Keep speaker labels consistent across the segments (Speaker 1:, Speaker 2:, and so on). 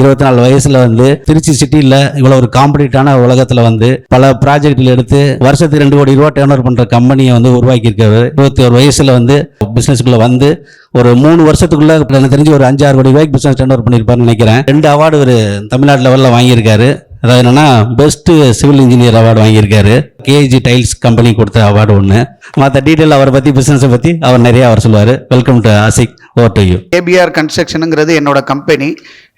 Speaker 1: இருபத்தி நாலு வயசுல வந்து திருச்சி சிட்டியில் இவ்வளோ ஒரு காம்படிட்டான உலகத்தில் வந்து பல ப்ராஜெக்ட்ல எடுத்து வருஷத்துக்கு ரெண்டு கோடி ரூபா டேர்ன் பண்ற கம்பெனியை வந்து உருவாக்கி இருக்காரு இருபத்தி ஒரு வயசுல வந்து பிசினஸ்க்குள்ள வந்து ஒரு மூணு வருஷத்துக்குள்ள எனக்கு தெரிஞ்சு ஒரு அஞ்சாறு கோடி ரூபாய்க்கு பிசினஸ் டேர்ன் ஓவர் பண்ணியிருப்பாருன்னு நினைக்கிறேன். ரெண்டு அவார்டு ஒரு தமிழ்நாடு லெவலில் வாங்கியிருக்காரு. அதாவது என்னன்னா பெஸ்ட் சிவில் இன்ஜினியர் அவார்டு வாங்கியிருக்காரு. கேஜி டைல்ஸ் கம்பெனி கொடுத்த அவார்டு ஒன்று மற்ற டீட்டெயில் அவரை பற்றி பிஸ்னஸை பற்றி அவர் நிறைய அவர் சொல்லுவார். Welcome to Ashik over
Speaker 2: ABR கன்ஸ்ட்ரக்ஷனுங்கிறது என்னோட கம்பெனி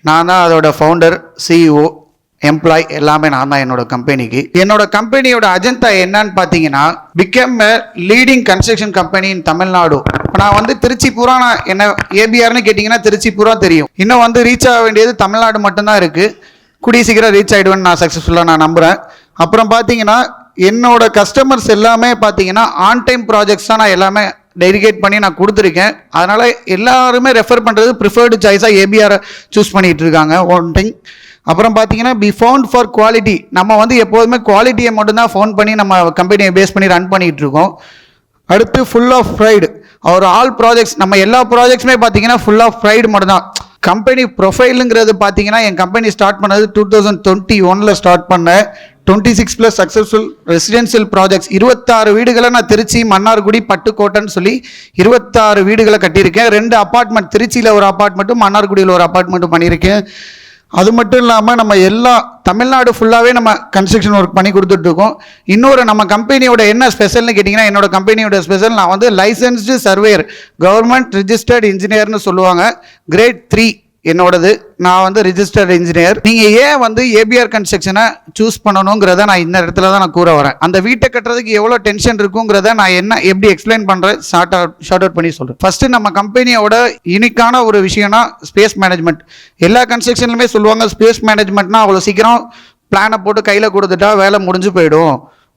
Speaker 2: நான் தான் அதோட ஃபவுண்டர் சிஇஓ எம்ப்ளாய் எல்லாமே நான் தான் என்னோட கம்பெனிக்கு என்னோட கம்பெனியோட அஜெண்டா என்னன்னு பார்த்தீங்கன்னா become a leading construction company in Tamil Nadu நான் வந்து திருச்சி பூரா நான் என்ன ஏபிஆர்னு கேட்டிங்கன்னா திருச்சி பூரா தெரியும். இன்னும் வந்து ரீச் ஆக வேண்டியது தமிழ்நாடு மட்டும்தான் இருக்குது கூடிய சீக்கிரம் ரீச் ஆகிடுவேன்னு நான் சக்ஸஸ்ஃபுல்லாக நான் நம்புகிறேன் அப்புறம் பார்த்தீங்கன்னா என்னோட கஸ்டமர்ஸ் எல்லாமே பார்த்தீங்கன்னா ஆன் டைம் ப்ராஜெக்ட்ஸ் தான் நான் எல்லாமே டெடிகேட் பண்ணி நான் கொடுத்துருக்கேன். அதனால் எல்லாருமே ரெஃபர் பண்ணுறது ப்ரிஃபர்டு சாய்ஸாக ஏபிஆரை சூஸ் பண்ணிகிட்டு இருக்காங்க. ஒன் திங் அப்புறம் பார்த்தீங்கன்னா பி ஃபோன் ஃபார் குவாலிட்டி நம்ம வந்து எப்போதுமே குவாலிட்டியை மட்டும்தான் ஃபோன் பண்ணி நம்ம கம்பெனியை பேஸ் பண்ணி ரன் பண்ணிகிட்டு இருக்கோம். அடுத்து full of pride our all projects நம்ம எல்லா ப்ராஜெக்ட்ஸுமே பார்த்தீங்கன்னா ஃபுல் ஆஃப் ப்ரைடு மட்டும்தான். கம்பெனி ப்ரொஃபைலுங்கிறது பார்த்தீங்கன்னா என் கம்பெனி ஸ்டார்ட் பண்ணது டூ தௌசண்ட் டுவெண்ட்டி ஒனில் ஸ்டார்ட் பண்ணேன். Twenty six plus successful residential projects இருபத்தாறு வீடுகளை நான் திருச்சி மன்னார்குடி பட்டுக்கோட்டைன்னு சொல்லி இருபத்தாறு வீடுகளை கட்டியிருக்கேன். ரெண்டு அப்பார்ட்மெண்ட் திருச்சியில் ஒரு அப்பார்ட்மெண்ட்டும் மன்னார்குடியில் ஒரு அப்பார்ட்மெண்ட்டும் பண்ணியிருக்கேன். அது மட்டும் இல்லாமல் நம்ம எல்லா தமிழ்நாடு ஃபுல்லாகவே நம்ம கன்ஸ்ட்ரக்ஷன் ஒர்க் பண்ணி கொடுத்துட்ருக்கோம். இன்னொரு நம்ம கம்பெனியோட என்ன ஸ்பெஷல்னு கேட்டிங்கன்னா என்னோட கம்பெனியோட ஸ்பெஷல் நான் வந்து லைசன்ஸ்டு சர்வேயர் கவர்மெண்ட் ரிஜிஸ்டர்ட் இன்ஜினியர்னு சொல்லுவாங்க. கிரேட் த்ரீ என்னோடது. நான் வந்து ரிஜிஸ்டர்ட் இன்ஜினியர் நீங்கள் ஏன் வந்து ஏபிஆர் கன்ஸ்ட்ரக்ஷனை சூஸ் பண்ணணுங்கிறத நான் இந்த இடத்துல தான் நான் கூற வரேன். அந்த வீட்டை கட்டுறதுக்கு எவ்வளோ டென்ஷன் இருக்குங்கிறத நான் என்ன எப்படி எக்ஸ்பிளைன் பண்ணுறேன் ஷார்ட் அவுட் ஷார்ட் அவுட் பண்ணி சொல்கிறேன் ஃபஸ்ட்டு நம்ம கம்பெனியோட யூனிக்கான ஒரு விஷயம்னா ஸ்பேஸ் மேனேஜ்மெண்ட் எல்லா கன்ஸ்ட்ரக்ஷன்லுமே சொல்லுவாங்க ஸ்பேஸ் மேனேஜ்மெண்ட்னா அவ்வளோ சீக்கிரம் பிளானை போட்டு கையில் கொடுத்துட்டா வேலை முடிஞ்சு போயிடும்.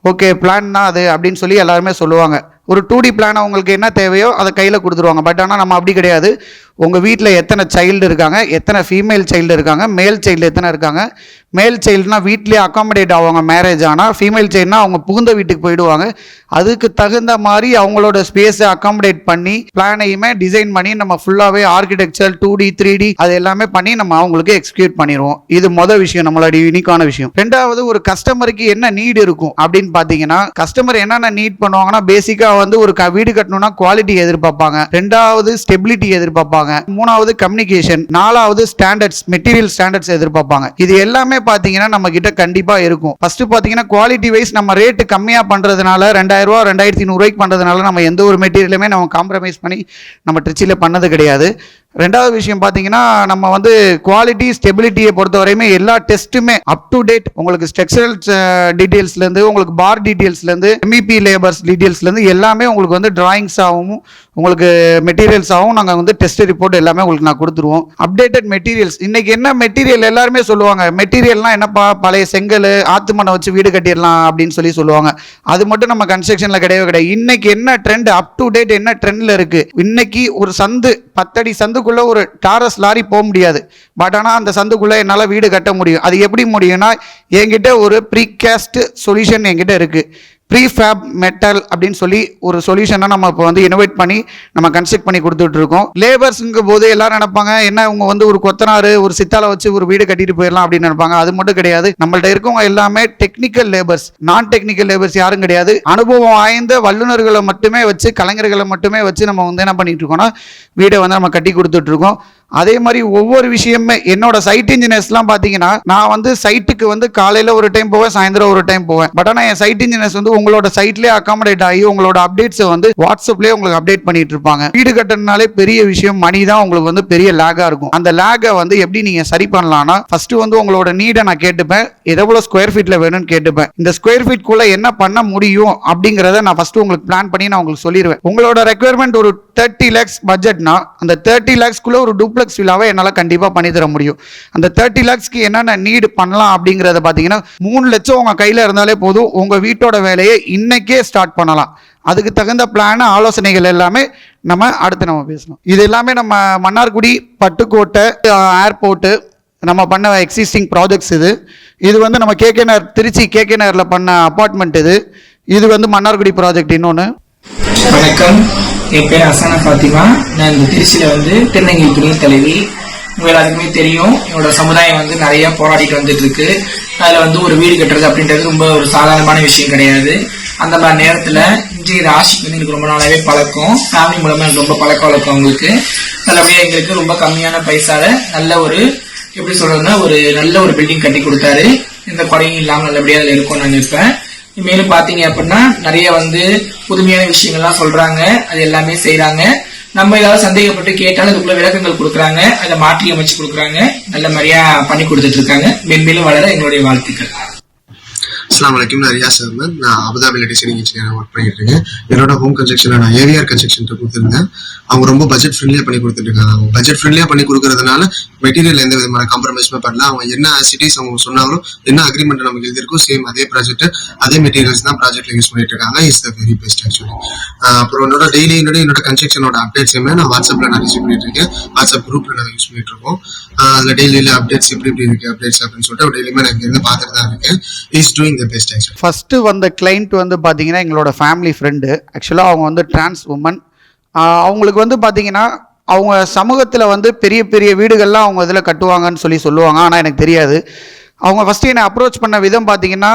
Speaker 2: ஓகே பிளான் தான் அது அப்படின்னு சொல்லி எல்லாருமே சொல்லுவாங்க. ஒரு டூ டி பிளான் உங்களுக்கு என்ன தேவையோ அதை கையில் கொடுத்துருவாங்க. பட் ஆனால் நம்ம அப்படி கிடையாது. உங்கள் வீட்டில் எத்தனை சைல்டு இருக்காங்க? எத்தனை ஃபீமேல் சைல்டு இருக்காங்க? மேல் சைல்டு எத்தனை இருக்காங்க? மேல் சைல்டுனா வீட்லேயே அக்காமடேட் ஆவாங்க மேரேஜ் ஆனால் ஃபீமேல் சைல்டுனா அவங்க புகுந்த வீட்டுக்கு போயிடுவாங்க. அதுக்கு தகுந்த மாதிரி அவங்களோட ஸ்பேஸை அக்காமடேட் பண்ணி பிளானையுமே டிசைன் பண்ணி நம்ம ஃபுல்லாகவே architecture two D three D அது எல்லாமே பண்ணி நம்ம அவங்களுக்கு எக்ஸிக்யூட் பண்ணிடுவோம். இது மொதல் விஷயம் நம்மளோட யூனிக்கான விஷயம். ரெண்டாவது ஒரு கஸ்டமருக்கு என்ன நீடு இருக்கும் அப்படின்னு பார்த்தீங்கன்னா கஸ்டமர் என்னென்ன நீட் பண்ணுவாங்கன்னா பேசிக்காக வந்து ஒரு க- வீடு கட்டணும்னா குவாலிட்டி எதிர்பார்ப்பாங்க. ரெண்டாவது ஸ்டெபிலிட்டி எதிர்பார்ப்பாங்க. மூணாவது கம்யூனிகேஷன் நாலாவது ஸ்டாண்டர்ட்ஸ் மெட்டீரியல் ஸ்டாண்டர்ட்ஸ் எதிர்பார்ப்பாங்க. இது எல்லாமே பார்த்தீங்கன்னா நம்ம கிட்ட கண்டிப்பா இருக்கும். ஃபர்ஸ்ட் பார்த்தீங்கன்னா குவாலிட்டி வைஸ் நம்ம ரேட்டு கம்மியா பண்றதுனால ரெண்டாயிரம் ரூபா ரெண்டாயிரத்தி நூறுரூவாய்க்கு பண்றதுனால நம்ம எந்த ஒரு மெட்டீரியலுமே நம்ம காம்ப்ரமைஸ் பண்ணி நம்ம ட்ரிச்சியில் பண்ணது கிடையாது. ரெண்டாவது விஷயம் பார்த்தீங்கன்னா நம்ம வந்து குவாலிட்டி ஸ்டெபிலிட்டியை பொறுத்த வரையுமே எல்லா டெஸ்ட்டுமே அப் டு டேட் உங்களுக்கு ஸ்ட்ரக்சரல் டீட்டெயில்ஸ்லேருந்து உங்களுக்கு பார் டீட்டெயில்ஸ்லேருந்து எம்இபி லேபர்ஸ் டீட்டெயில்ஸ்லேருந்து எல்லாமே உங்களுக்கு வந்து டிராயிங்ஸாகவும் உங்களுக்கு மெட்டீரியல்ஸாகவும் நாங்கள் வந்து டெஸ்ட் ரிப்போர்ட் எல்லாமே உங்களுக்கு நான் கொடுத்துருவோம். அப்டேட்டட் மெட்டீரியல்ஸ் இன்னைக்கு என்ன மெட்டீரியல் எல்லாருமே சொல்லுவாங்க. மெட்டீரியல்லாம் என்னப்பா? பழைய செங்கல் ஆத்து மண்ணை வச்சு வீடு கட்டிடலாம் அப்படின்னு சொல்லி சொல்லுவாங்க. அது மட்டும் நம்ம கன்ஸ்ட்ரக்ஷனில் கிடையவே கிடையாது. இன்னைக்கு என்ன ட்ரெண்ட் அப் டு டேட் என்ன ட்ரெண்டில் இருக்கு? இன்னைக்கு ஒரு சந்து பத்தடி சந்துக்குள்ள ஒரு டாரஸ் லாரி போக முடியாது. பட் ஆனால் அந்த சந்துக்குள்ள என்னால் வீடு கட்ட முடியும். அது எப்படி முடியும்னா என்கிட்ட ஒரு ப்ரீ கேஸ்ட் சொல்யூஷன் என்கிட்ட இருக்குது ப்ரீஃபேப் மெட்டல் அப்படின்னு சொல்லி ஒரு சொல்யூஷனை நம்ம இப்போ வந்து இனோவேட் பண்ணி நம்ம கன்ஸ்ட்ரக்ட் பண்ணி கொடுத்துட்டு இருக்கோம். போது எல்லாரும் நினைப்பாங்க என்ன அவங்க வந்து ஒரு கொத்தனார் ஒரு சித்தால வச்சு ஒரு வீடு கட்டிட்டு போயிடலாம் அப்படின்னு நினைப்பாங்க. அது மட்டும் கிடையாது. நம்மள்ட்ட இருக்கவங்க எல்லாமே டெக்னிக்கல் லேபர்ஸ் நான் டெக்னிக்கல் லேபர்ஸ் யாரும் கிடையாது. அனுபவம் வாய்ந்த வல்லுநர்களை மட்டுமே வச்சு கலைஞர்களை மட்டுமே வச்சு நம்ம வந்து என்ன பண்ணிட்டு இருக்கோம்னா வீடை வந்து நம்ம கட்டி கொடுத்துட்டு இருக்கோம். அதே மாதிரி ஒவ்வொரு விஷயமே என்னோட சைட் இன்ஜினியர்ஸ்லாம் பார்த்தீங்கன்னா நான் வந்து சைட்டுக்கு வந்து காலையில் ஒரு டைம் போவேன் சாயந்தரம் ஒரு டைம் போவேன். பட் ஆனால் என் சைட் இன்ஜினியர்ஸ் வந்து உங்களோட சைட்லேயே அகாமடேட் ஆகி உங்களோட அப்டேட்ஸை வந்து வாட்ஸ்அப்லேயே உங்களுக்கு அப்டேட் பண்ணிட்டு இருப்பாங்க. வீடு கட்டணுனாலே பெரிய விஷயம் மணி தான் உங்களுக்கு வந்து பெரிய லேகாக இருக்கும். அந்த லேகை வந்து எப்படி நீங்கள் சரி பண்ணலாம்னா ஃபர்ஸ்ட் வந்து உங்களோட நீடை நான் கேட்டுப்பேன். எவ்வளோ ஸ்கொயர் ஃபீட்டில் வேணும்னு கேட்டுப்பேன். இந்த ஸ்கொயர் ஃபீட்குள்ளே என்ன பண்ண முடியும் அப்படிங்கிறத நான் ஃபர்ஸ்ட் உங்களுக்கு பிளான் பண்ணி நான் உங்களுக்கு சொல்லிடுவேன் உங்களோட ரெக்குயர்மெண்ட் ஒரு தேர்ட்டி லேக்ஸ் பட்ஜெட்னா அந்த தேர்ட்டி லேக்ஸ்க்குள்ள ஒரு டூப்ளெக்ஸ் வில்லாவை என்னால் கண்டிப்பாக பண்ணி தர முடியும். அந்த தேர்ட்டி லேக்ஸ்க்கு என்னென்ன நீடு பண்ணலாம் அப்படிங்கிறத பார்த்தீங்கன்னா மூணு லட்சம் உங்கள் கையில் இருந்தாலே போதும். உங்கள் வீட்டோட வேலையை இன்றைக்கே ஸ்டார்ட் பண்ணலாம். அதுக்கு தகுந்த பிளான் ஆலோசனைகள் எல்லாமே நம்ம அடுத்து நம்ம பேசணும். இது எல்லாமே நம்ம மன்னார்குடி பட்டுக்கோட்டை ஏர்போர்ட்டு நம்ம பண்ண எக்ஸிஸ்டிங் ப்ராஜெக்ட்ஸ் இது. இது வந்து நம்ம கேகே நகர் திருச்சி கேகே நகரில் பண்ண அப்பார்ட்மெண்ட் இது. இது வந்து மன்னார்குடி ப்ராஜெக்ட் இன்னொன்று
Speaker 3: வணக்கம். என் பேர் அசானா ஃபாத்திமா. நான் இந்த திருச்சியில் வந்து திருநங்கை துணை தலைவி. உங்க எல்லாருக்குமே தெரியும் என்னோட சமுதாயம் வந்து நிறைய போராடிட்டு வந்துட்டு இருக்கு அதுல வந்து ஒரு வீடு கட்டுறது அப்படின்றது ரொம்ப ஒரு சாதாரணமான விஷயம் கிடையாது. அந்த மாதிரி நேரத்துல இன்றைய ராசிக்கு வந்து எனக்கு ரொம்ப நாளாவே பழக்கம். ஃபேமிலி மூலமா எனக்கு ரொம்ப பழக்க வழக்கம் அவங்களுக்கு. நல்லபடியா எங்களுக்கு ரொம்ப கம்மியான பைசால நல்ல ஒரு எப்படி சொல்றதுன்னா ஒரு நல்ல ஒரு பில்டிங் கட்டி கொடுத்தாரு. எந்த குறையும் இல்லாம நல்லபடியா அதுல இருக்கும் நான் நினைப்பேன். மேலும் பாத்தீங்க அப்படின்னா நிறைய வந்து புதுமையான விஷயங்கள்லாம் சொல்றாங்க. அது எல்லாமே செய்யறாங்க நம்ம ஏதாவது சந்தேகப்பட்டு கேட்டாலும் அதுக்குள்ள விளக்கங்கள் கொடுக்குறாங்க. அதை மாற்றி அமைச்சு கொடுக்குறாங்க. நல்ல மாதிரியா பண்ணி கொடுத்துட்டு இருக்காங்க. மென்மேலும் வளர எங்களுடைய வாழ்த்துக்கள்.
Speaker 4: அஸ்லாம் வலைக்கும் நான் ரியாஸ் அஹமத் நான் அபுதாபியில் டிசைனிங் இன்ஜினியராக ஒர்க் பண்ணிட்டு இருக்கேன் என்னோட ஹோம் கன்ஸ்ட்ரக்ஷனை நான் ஏவிஆர் கன்ஸ்ட்ரக்ஷன் கொடுத்துருந்தேன். அவங்க ரொம்ப பட்ஜெட் ஃப்ரெண்ட்லியாக பண்ணி கொடுத்துருக்காங்க. அவங்க பட்ஜெட் ஃப்ரெண்ட்லியாக பண்ணி கொடுக்கறதுனால மெட்டீரியல் எந்த விதமான காம்ப்ரமைஸுமே பண்ணல. அவங்க என்ன சிட்டிஸ் அவங்க சொன்னாலும் என்ன அக்ரிமெண்ட் நமக்கு எழுதியிருக்கோ சேம் அதே ப்ராஜெக்ட் அதே மெட்டீரியல்ஸ் தான் ப்ராஜெக்ட்ல யூஸ் பண்ணிட்டு இருக்காங்க is the very best actually அப்புறம் என்னோட டெய்லி என்னோட என்னோட கன்ஸ்ட்ரக்ஷனோட அப்டேட்ஸுமே நான் வாட்ஸ்அப்ல நான் ரிசீவ் பண்ணிட்டு இருக்கேன் வாட்ஸ்அப் குரூப்ல நான் யூஸ் பண்ணிட்டு இருக்கோம் அதில் அதுல டெய்லியில அப்டேட்ஸ் எப்படி எப்படி இருக்கு அப்டேட்ஸ் அப்படின்னு சொல்லிட்டு டெய்லியுமே நான் இங்க இருந்து பார்த்துட்டு தான் இருக்கேன் is doing the best actually
Speaker 2: first வந்த கிளைண்ட் வந்து பார்த்தீங்கன்னா எங்களோட ஃபேமிலி ஃப்ரெண்டு ஆக்சுவலாக அவங்க வந்து டிரான்ஸ் உமன் அவங்களுக்கு வந்து பார்த்தீங்கன்னா அவங்க சமூகத்தில் வந்து பெரிய பெரிய வீடுகள்லாம் அவங்க இதில் கட்டுவாங்கன்னு சொல்லி சொல்லுவாங்க. ஆனால் எனக்கு தெரியாது. அவங்க ஃபஸ்ட்டு என்னை அப்ரோச் பண்ண விதம் பார்த்தீங்கன்னா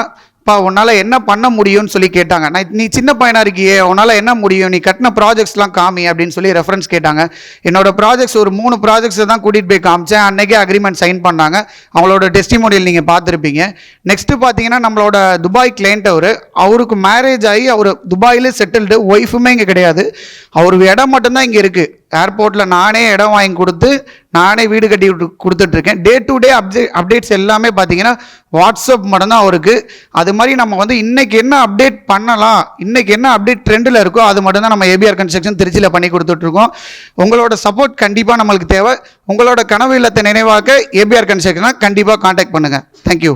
Speaker 2: பா உன்னால் என்ன பண்ண முடியும்னு சொல்லி கேட்டாங்க. நான் நீ சின்ன பையனாக இருக்கியே உன்னால் என்ன முடியும்? நீ கட்டின ப்ராஜெக்ட்ஸ்லாம் காமி அப்படின்னு சொல்லி ரெஃபரன்ஸ் கேட்டாங்க. என்னோட ப்ராஜெக்ட்ஸ் ஒரு மூணு ப்ராஜெக்ட்ஸை தான் கூட்டிகிட்டு போய் காமிச்சேன். அன்றைக்கே அக்ரிமெண்ட் சைன் பண்ணாங்க. அவங்களோட டெஸ்டிமோனியல் நீங்கள் பார்த்துருப்பீங்க. நெக்ஸ்ட்டு பார்த்தீங்கன்னா நம்மளோட துபாய் கிளைண்ட் அவர். அவருக்கு மேரேஜ் ஆகி அவர் துபாயில் செட்டில்டு ஒய்ஃபுமே இங்கே கிடையாது. அவர் இடம் மட்டும்தான் இங்கே இருக்குது ஏர்போர்ட்டில் நானே இடம் வாங்கி கொடுத்து நானே வீடு கட்டி கொடுத்துட்ருக்கேன். டே டு டே அப்டே அப்டேட்ஸ் எல்லாமே பார்த்தீங்கன்னா வாட்ஸ்அப் மட்டும்தான் அவருக்கு. அது மாதிரி நம்ம வந்து இன்றைக்கி என்ன அப்டேட் பண்ணலாம் இன்னைக்கு என்ன அப்டேட் ட்ரெண்டில் இருக்கோ அது மட்டும்தான் நம்ம ஏபிஆர் கன்ஸ்ட்ரக்ஷன் திருச்சியில் பண்ணி கொடுத்துட்ருக்கோம். உங்களோட சப்போர்ட் கண்டிப்பாக நம்மளுக்கு தேவை. உங்களோட கனவு இல்லத்தை நினைவாக்க ஏபிஆர் கன்ஸ்ட்ரக்ஷனை கண்டிப்பாக காண்டாக்ட் பண்ணுங்கள் தேங்க்யூ